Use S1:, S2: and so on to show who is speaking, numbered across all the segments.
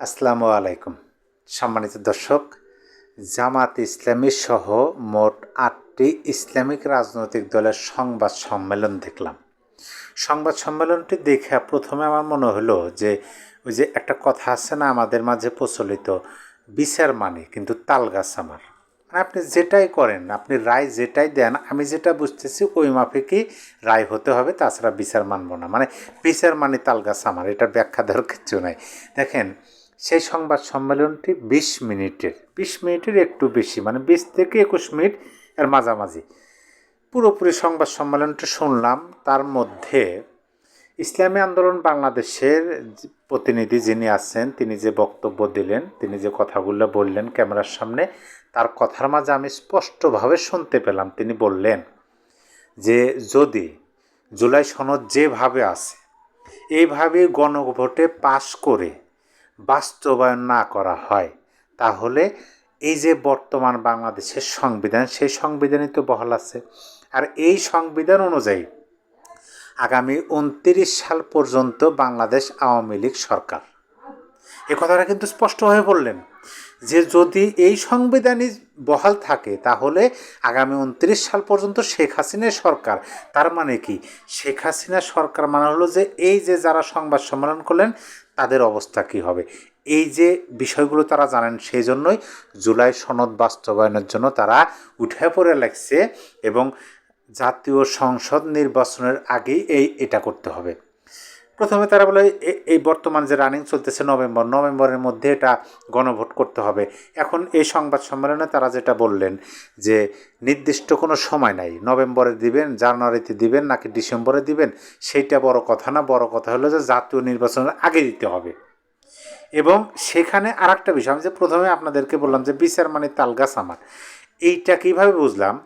S1: আসসালামু আলাইকুম। সম্মানিত দর্শক, জামাত ইসলামী সহ মোট আটটি ইসলামিক রাজনৈতিক দলের সংবাদ সম্মেলন দেখলাম। সংবাদ সম্মেলনটি দেখে প্রথমে আমার মনে হলো যে, ওই যে একটা কথা আছে না আমাদের মাঝে প্রচলিত, বিচার মানে কিন্তু তাল গাছ আমার। মানে আপনি যেটাই করেন, আপনি রায় যেটাই দেন, আমি যেটা বুঝতেছি ওই মাফিকই রায় হতে হবে, তাছাড়া বিচার মানব না। মানে বিচার মানে তাল গাছ আমার এটা ব্যাখ্যা দেওয়ার কিছু নাই। দেখেন সেই সংবাদ সম্মেলনটি বিশ মিনিটের বিশ মিনিটের একটু বেশি মানে বিশ থেকে একুশ মিনিট এর মাঝামাঝি। পুরোপুরি সংবাদ সম্মেলনটি শুনলাম, তার মধ্যে ইসলামী আন্দোলন বাংলাদেশের প্রতিনিধি যিনি আছেন, তিনি যে বক্তব্য দিলেন, তিনি যে কথাগুলো বললেন ক্যামেরার সামনে, তার কথার মাঝে আমি স্পষ্টভাবে শুনতে পেলাম। তিনি বললেন যে, যদি জুলাই সনদ যেভাবে আছে এইভাবে গণভোটে পাশ করে বাস্তবায়ন না করা হয়, তাহলে এই যে বর্তমান বাংলাদেশের সংবিধান, সেই সংবিধানই তো বহাল আছে। আর এই সংবিধান অনুযায়ী আগামী উনত্রিশ সাল পর্যন্ত বাংলাদেশ আওয়ামী লীগ সরকার। এ কথাটা কিন্তু স্পষ্টভাবে বললেন। যে যদি এই সংবিধানই বহাল থাকে, তাহলে আগামী উনত্রিশ সাল পর্যন্ত শেখ হাসিনার সরকার। তার মানে কি? শেখ হাসিনা সরকার মানে হলো যে, এই যে যারা সংবাদ সম্মেলন করলেন, তাদের অবস্থা কী হবে? এই যে বিষয়গুলো তারা জানেন, সেই জন্যই জুলাই সনদ বাস্তবায়নের জন্য তারা উঠে পড়ে লাগছে এবং জাতীয় সংসদ নির্বাচনের আগেই এই, এটা করতে হবে। প্রথমে তারা বলে এই বর্তমান যে রানিং চলতেছে নভেম্বর, নভেম্বরের মধ্যে এটা গণভোট করতে হবে। এখন এই সংবাদ সম্মেলনে তারা যেটা বললেন যে, নির্দিষ্ট কোনো সময় নাই। নভেম্বরে দিবেন, জানুয়ারিতে দিবেন, নাকি ডিসেম্বরে দিবেন, সেইটা বড় কথা না। বড় কথা হলো যে, জাতীয় নির্বাচনের আগে দিতে হবে। এবং সেখানে আর একটা বিষয়, আমি যে প্রথমে আপনাদেরকে বললাম যে, বিচার মানে তালগাছ আমার। এইটা কীভাবে বুঝলাম?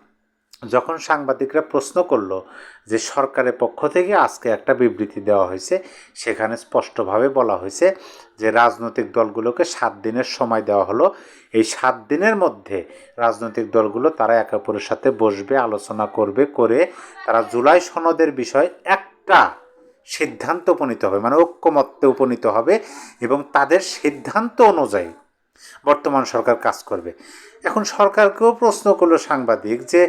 S1: যখন সাংবাদিকরা প্রশ্ন করল যে সরকারের পক্ষ থেকে আজকে একটা বিবৃতি দেওয়া হয়েছে, সেখানে স্পষ্টভাবে বলা হয়েছে যে রাজনৈতিক দলগুলোকে সাত দিনের সময় দেওয়া হলো। এই সাত দিনের মধ্যে রাজনৈতিক দলগুলো তারা একে অপরের সাথে বসবে, আলোচনা করবে, করে তারা জুলাই সনদের বিষয় একটা সিদ্ধান্ত উপনীত হবে মানে ঐক্যমত্যে উপনীত হবে এবং তাদের সিদ্ধান্ত অনুযায়ী বর্তমান সরকার কাজ করবে। এখন সরকারকেও প্রশ্ন করল সাংবাদিক যে,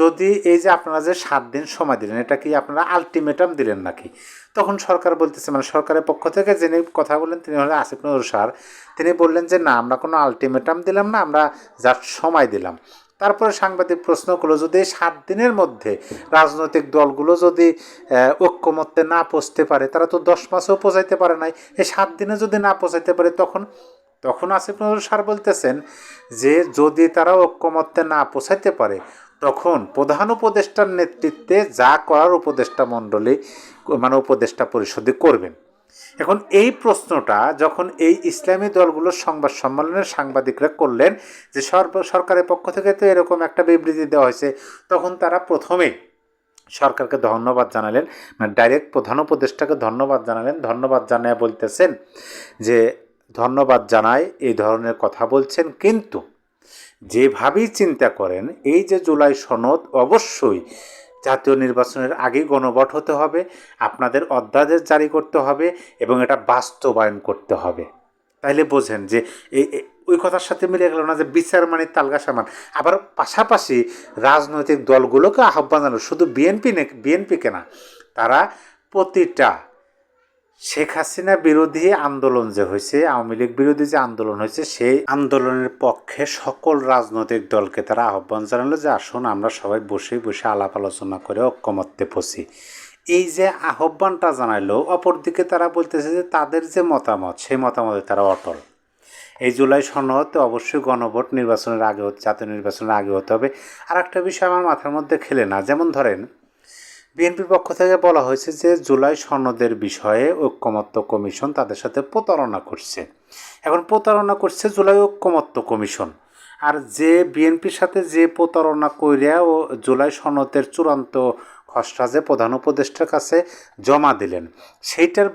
S1: যদি এই যে আপনারা যে সাত দিন সময় দিলেন, এটা কি আপনারা আলটিমেটাম দিলেন নাকি? তখন সরকার বলতেছে মানে সরকারের পক্ষ থেকে যিনি কথা বললেন, তিনি হলেন আসিফ নজরুল স্যার। তিনি বললেন যে, না, আমরা কোনো আলটিমেটাম দিলাম না, আমরা যার সময় দিলাম। তারপরে সাংবাদিক প্রশ্ন করল, যদি সাত দিনের মধ্যে রাজনৈতিক দলগুলো যদি ঐক্যমত্যে না পৌঁছতে পারে, তারা তো দশ মাসেও পৌঁছাইতে পারে নাই। এই সাত দিনে যদি না পৌঁছাইতে পারে, তখন তখন আসিফ নজরুল স্যার বলতেছেন যে যদি তারা ঐক্যমত্যে না পৌঁছাইতে পারে, তখন প্রধান উপদেষ্টার নেতৃত্বে যা করার উপদেষ্টা মণ্ডলী মানে উপদেষ্টা পরিষদে করবেন। এখন এই প্রশ্নটা যখন এই ইসলামী দলগুলোর সংবাদ সম্মেলনের সাংবাদিকরা করলেন, যে সর্ব- সরকারের পক্ষ থেকে তো এরকম একটা বিবৃতি দেওয়া হয়েছে, তখন তারা প্রথমেই সরকারকে ধন্যবাদ জানালেন মানে ডাইরেক্ট প্রধান উপদেষ্টাকে ধন্যবাদ জানালেন। ধন্যবাদ জানায় বলতেছেন যে ধন্যবাদ জানায় এই ধরনের কথা বলছেন। কিন্তু যেভাবেই চিন্তা করেন, এই যে জুলাই সনদ, অবশ্যই জাতীয় নির্বাচনের আগেই গণভোট হতে হবে, আপনাদের অধ্যাদেশ জারি করতে হবে এবং এটা বাস্তবায়ন করতে হবে। তাইলে বোঝেন যে এই- ওই কথার সাথে মিলে গেল না যে বিচার মানে তালগা সামান। আবার পাশাপাশি রাজনৈতিক দলগুলোকে আহ্বান জানালো, শুধু বিএনপি বিএনপিকে না, তারা প্রতিটা শেখ হাসিনা বিরোধী আন্দোলন যে হয়েছে, আওয়ামী লীগ বিরোধী যে আন্দোলন হয়েছে, সেই আন্দোলনের পক্ষে সকল রাজনৈতিক দলকে তারা আহ্বান জানালো যে, আসুন, আমরা সবাই বসে বসে আলাপ আলোচনা করে ঐক্যমত্যে পৌঁছি এই যে আহ্বানটা জানাইলো অপরদিকে তারা বলতেছে যে, তাদের যে মতামত, সেই মতামতে তারা অটল। এই জুলাই সনদ অবশ্যই গণভোট নির্বাচনের আগে জাতীয় নির্বাচনের আগে হতে হবে। আর একটা বিষয় আমার মাথার মধ্যে খেলে না, যেমন ধরেন বিএনপির পক্ষ থেকে বলা হয়েছে যে জুলাই সনদের বিষয়ে ঐক্যমত্য কমিশন তাদের সাথে প্রতারণা করছে। এখন প্রতারণা করছে জুলাই ঐক্যমত্য কমিশন। আর যে বিএনপির সাথে যে প্রতারণা কইরা ও জুলাই সনদের চূড়ান্ত খসড়া যে প্রধান উপদেষ্টার কাছে জমা দিলেন, সেইটার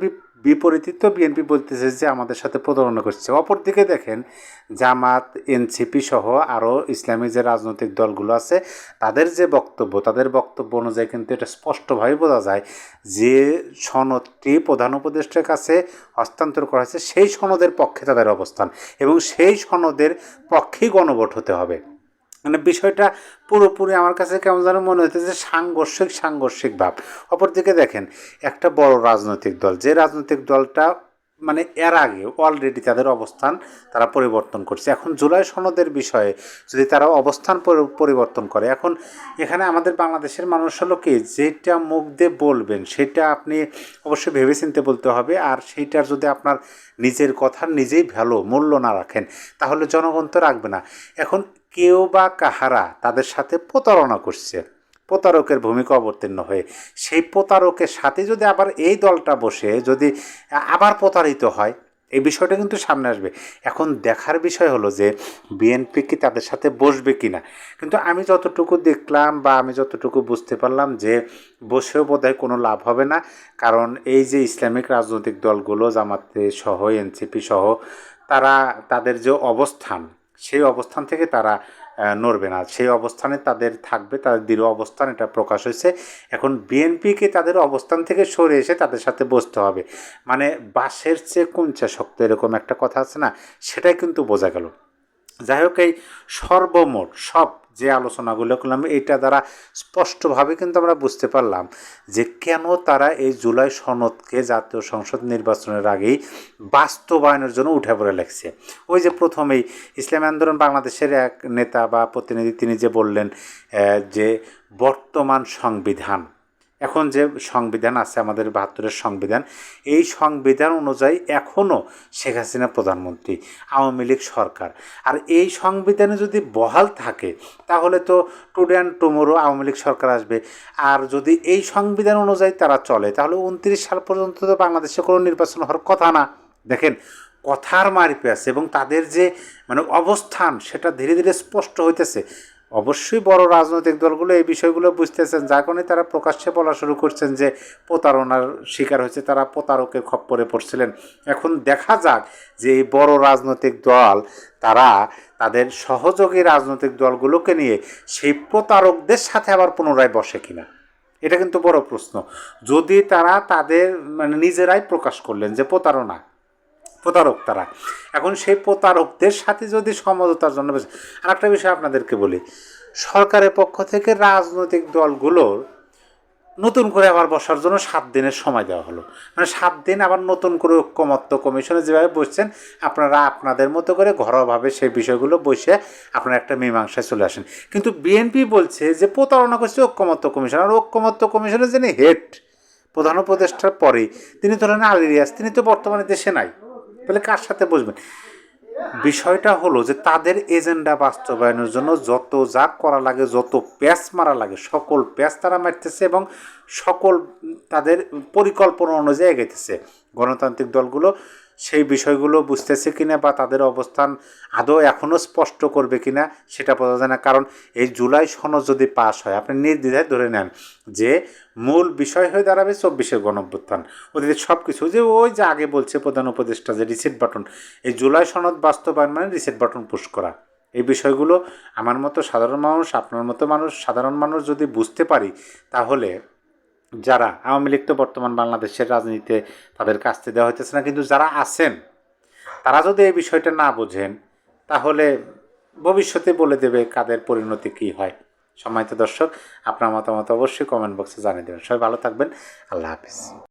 S1: বিপরীতে তো বিএনপি বলতেছে যে আমাদের সাথে প্রতারণা করছে। অপরদিকে দেখেন, জামাত, এনসিপি সহ আরও ইসলামী যে রাজনৈতিক দলগুলো আছে, তাদের যে বক্তব্য, তাদের বক্তব্য অনুযায়ী কিন্তু এটা স্পষ্টভাবে বোঝা যায় যে সনদটি প্রধান উপদেষ্টার কাছে হস্তান্তর করা হয়েছে, সেই সনদের পক্ষে তাদের অবস্থান এবং সেই সনদের পক্ষেই গণভোট হতে হবে। মানে বিষয়টা পুরোপুরি আমার কাছে কেমন যেন মনে হইতেছে সাংঘর্ষিক সাংঘর্ষিক ভাব। অপরদিকে দেখেন, একটা বড় রাজনৈতিক দল, যে রাজনৈতিক দলটা মানে এর আগে অলরেডি তাদের অবস্থান তারা পরিবর্তন করছে। এখন জুলাই সনদের বিষয়ে যদি তারা অবস্থান পরিবর্তন করে, এখন এখানে আমাদের বাংলাদেশের মানুষ হলো কি, যেটা মুখ দিয়ে বলবেন সেটা আপনি অবশ্যই ভেবেচিন্তে বলতে হবে। আর সেইটার যদি আপনার নিজের কথার নিজেই ভ্যালু মূল্য না রাখেন, তাহলে জনগণ তো রাখবে না। এখন কেউ বা কাহারা তাদের সাথে প্রতারণা করছে। প্রতারকের ভূমিকা অবতীর্ণ হয়ে। সেই প্রতারকের সাথে যদি আবার এই দলটা বসে, যদি আবার প্রতারিত হয়, এই বিষয়টা কিন্তু সামনে আসবে। এখন দেখার বিষয় হলো যে বিএনপি কি তাদের সাথে বসবে কি না কিন্তু আমি যতটুকু দেখলাম বা আমি যতটুকু বুঝতে পারলাম যে, বসেও বোধহয় কোনো লাভ হবে না। কারণ এই যে ইসলামিক রাজনৈতিক দলগুলো, জামাতে সহ এনসিপি সহ, তারা, তাদের যে অবস্থান সেই অবস্থান থেকে তারা নড়বে না। সেই অবস্থানে তাদের থাকবে, তাদের দৃঢ় অবস্থান, এটা প্রকাশ হয়েছে। এখন বিএনপিকে তাদের অবস্থান থেকে সরে এসে তাদের সাথে বসতে হবে। মানে বাসের চেয়ে কুঞ্চা শক্ত এরকম একটা কথা আছে না, সেটাই কিন্তু বোঝা গেল। যাই হোক, এই সর্বমোট সব যে আলোচনাগুলো করলাম এটা দ্বারা স্পষ্টভাবে কিন্তু আমরা বুঝতে পারলাম যে কেন তারা এই জুলাই সনদকে জাতীয় সংসদ নির্বাচনের আগেই বাস্তবায়নের জন্য উঠে পড়ে লাগছে ওই যে প্রথমেই ইসলাম আন্দোলন বাংলাদেশের এক নেতা বা প্রতিনিধি, তিনি যে বললেন যে বর্তমান সংবিধান এখন যে সংবিধান আছে, আমাদের বাহাত্তরের সংবিধান, এই সংবিধান অনুযায়ী এখনও শেখ হাসিনা প্রধানমন্ত্রী, আওয়ামী লীগ সরকার। আর এই সংবিধানে যদি বহাল থাকে, তাহলে তো today and tomorrow Awami League সরকার আসবে। আর যদি এই সংবিধান অনুযায়ী তারা চলে, তাহলে উনত্রিশ সাল পর্যন্ত তো বাংলাদেশে কোনো নির্বাচন হওয়ার কথা না। দেখেন, কথার মারিপে আছে এবং তাদের যে মানে অবস্থান, সেটা ধীরে ধীরে স্পষ্ট হইতেছে। অবশ্যই বড় রাজনৈতিক দলগুলো এই বিষয়গুলো বুঝতেছেন। যার কারণে তারা প্রকাশ্যে বলা শুরু করছেন যে প্রতারণার শিকার হয়েছে, তারা প্রতারকের খপ্পরে পড়ছিলেন। এখন দেখা যাক যে এই বড় রাজনৈতিক দল, তারা তাদের সহযোগী রাজনৈতিক দলগুলোকে নিয়ে সেই প্রতারকদের সাথে আবার পুনরায় বসে কিনা? এটা কিন্তু বড় প্রশ্ন। যদি তারা তাদের মানে নিজেরাই প্রকাশ করলেন যে প্রতারণা প্রতারক তারা। এখন সেই প্রতারকদের সাথে যদি সমঝোতার জন্য আর একটা বিষয় আপনাদেরকে বলি, সরকারের পক্ষ থেকে রাজনৈতিক দলগুলোর নতুন করে আবার বসার জন্য সাত দিনের সময় দেওয়া হলো। মানে সাত দিন আবার নতুন করে ঐক্যমত্য কমিশনে যেভাবে বসছেন, আপনারা আপনাদের মতো করে ঘরোয়াভাবে সেই বিষয়গুলো বসে আপনারা একটা মীমাংসায় চলে আসেন। কিন্তু বিএনপি বলছে যে প্রতারণা করছে ঐক্যমত্য কমিশন। আর ঐক্যমত্য কমিশনের যিনি হেড, প্রধান উপদেষ্টার পরে তিনি ধরেন আলিরিয়াস তিনি তো বর্তমানে দেশে নাই। তাহলে কার সাথে বসবেন? বিষয়টা হলো যে তাদের এজেন্ডা বাস্তবায়নের জন্য যত যা করা লাগে, যত প্যাচ মারা লাগে, সকল প্যাচ তারা মারতেছে এবং সকল তাদের পরিকল্পনা অনুযায়ী এগেতেছে গণতান্ত্রিক দলগুলো সেই বিষয়গুলো বুঝতেছে কিনা বা তাদের অবস্থান আদৌ এখনও স্পষ্ট করবে কিনা সেটা বোঝা যায় না। কারণ এই জুলাই সনদ যদি পাশ হয়, আপনি নির্দ্বিধায় ধরে নেন যে মূল বিষয় হয়ে দাঁড়াবে চব্বিশের গণঅভ্যুত্থান। ওদের সব কিছু যে ওই যে আগে বলছে প্রধান উপদেষ্টা যে রিসেট বাটন এই জুলাই সনদ বাস্তবায়ন মানে রিসেট বাটন পুশ করা। এই বিষয়গুলো আমার মতো সাধারণ মানুষ, আপনার মতো মানুষ, সাধারণ মানুষ যদি বুঝতে পারি, তাহলে যারা আওয়ামী লীগ তো বর্তমান বাংলাদেশের রাজনীতিতে তাদের কাছতে দেওয়া হইতেছে না, কিন্তু যারা আছেন, তারা যদি এই বিষয়টা না বোঝেন, তাহলে ভবিষ্যতে বলে দেবে কাদের পরিণতি কী হয়। সম্মানিত দর্শক, আপনার মতামত অবশ্যই কমেন্ট বক্সে জানিয়ে দেবেন। সবাই ভালো থাকবেন। আল্লাহ হাফিজ।